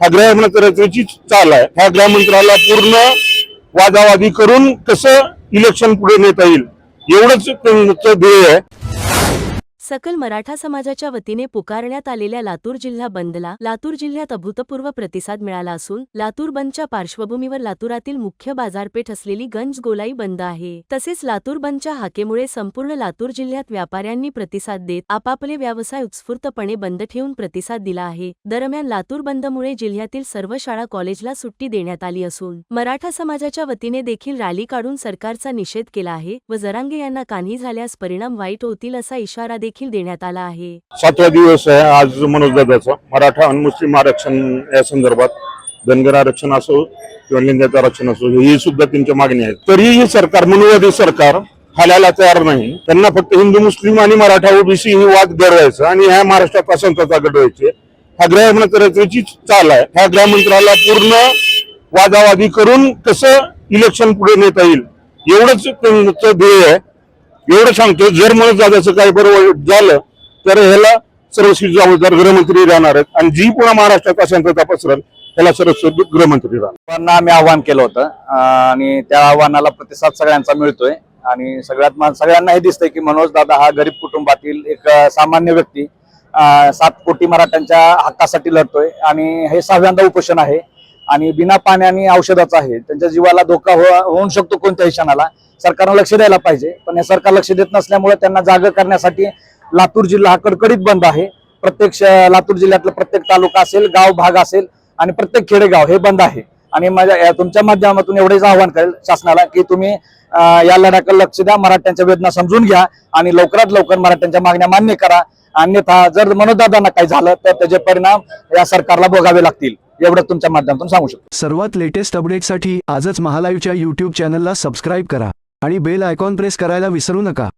हा गृहमंत्र्याची चाल आहे. ह्या गृहमंत्र्याला पूर्ण वादावादी करून कसं इलेक्शन पुढे नेता येईल एवढंच त्यांचं ध्येय आहे. सकल मराठा समाजाच्या वतीने पुकारण्यात आलेल्या लातूर जिल्हा बंदला लातूर जिल्ह्यात अभूतपूर्व प्रतिसाद मिळाला असून लातूर बंदच्या पार्श्वभूमीवर लातूरातील मुख्य बाजारपेठ असलेली गंज गोलाई बंद आहे. तसेच लातूर बंदच्या हाकेमुळे संपूर्ण लातूर जिल्ह्यात व्यापाऱ्यांनी प्रतिसाद देत आपापले व्यवसाय उत्स्फूर्तपणे बंद ठेवून प्रतिसाद दिला आहे. दरम्यान लातूर बंदमुळे जिल्ह्यातील सर्व शाळा कॉलेजला सुट्टी देण्यात आली असून मराठा समाजाच्या वतीने देखील रॅली काढून सरकारचा निषेध केला आहे व जरांगे यांना कान्ही झाल्यास परिणाम वाईट होतील असा इशारा देखील देण्यात आला आहे. सातवा दिवस आहे आज मनोजदादाचा मराठा आणि मुस्लिम आरक्षण या संदर्भात धनगर आरक्षण असो किंवा लिंगायत आरक्षण असो ही सुद्धा त्यांच्या मागणी आहेत. तरीही सरकार मनोवादी सरकार हालायला तयार नाही. त्यांना फक्त हिंदू मुस्लिम आणि मराठा ओबीसी ही वाद गरवायचा आणि ह्या महाराष्ट्रात असंतता गडवायची हा गृहमंत्र्याची चाल आहे. ह्या गृहमंत्र्याला पूर्ण वादावादी करून कसं इलेक्शन पुढे नेता येईल एवढंच त्यांचं ध्येय आहे. एवढं सांगतो जर मनोज दादाचं काही बरोबर झालं तर ह्याला सर्वस्वी जबाबदार गृहमंत्री राहणार आहेत. आणि जी पुन्हा महाराष्ट्रात अशांतता पसरल त्याला सर्वस्वी गृहमंत्री राहणार आम्ही आव्हान केलं होतं. आणि त्या आव्हानाला प्रतिसाद सगळ्यांचा मिळतोय. आणि सगळ्यात सगळ्यांना हे दिसतंय की मनोज दादा हा गरीब कुटुंबातील एक सामान्य व्यक्ती. सात कोटी मराठ्यांच्या हक्कासाठी लढतोय. आणि हे सहाव्यांदा उपोषण आहे. आणि बिना पाणी आणि औषधाचं आहे. त्यांच्या जीवाला धोका हो- होऊ शकतो कोणत्याही क्षणाला. सरकारनं लक्ष द्यायला पाहिजे. पण हे सरकार लक्ष देत नसल्यामुळे त्यांना जाग करण्यासाठी लातूर जिल्हा हा कडकडीत बंद आहे. प्रत्येक लातूर जिल्ह्यातला प्रत्येक तालुका असेल गाव भाग असेल आणि प्रत्येक खेडेगाव हे बंद आहे. आणि माझ्या तुमच्या माध्यमातून एवढेच आव्हान करेल शासनाला की तुम्ही या लढ्याकडे लक्ष द्या मराठ्यांच्या वेदना समजून घ्या आणि लवकरात लवकर मराठ्यांच्या मागण्या मान्य करा. अन्यथा जर मनोदादांना काही झालं तर त्याचे परिणाम या सरकारला भोगावे लागतील. एवढं तुमच्या माध्यमातून सांगू शकतो. सर्वात लेटेस्ट अपडेटसाठी आजच महालाईव्हच्या युट्यूब चॅनलला सबस्क्राईब करा आणि बेल आयकॉन प्रेस करायला विसरू नका.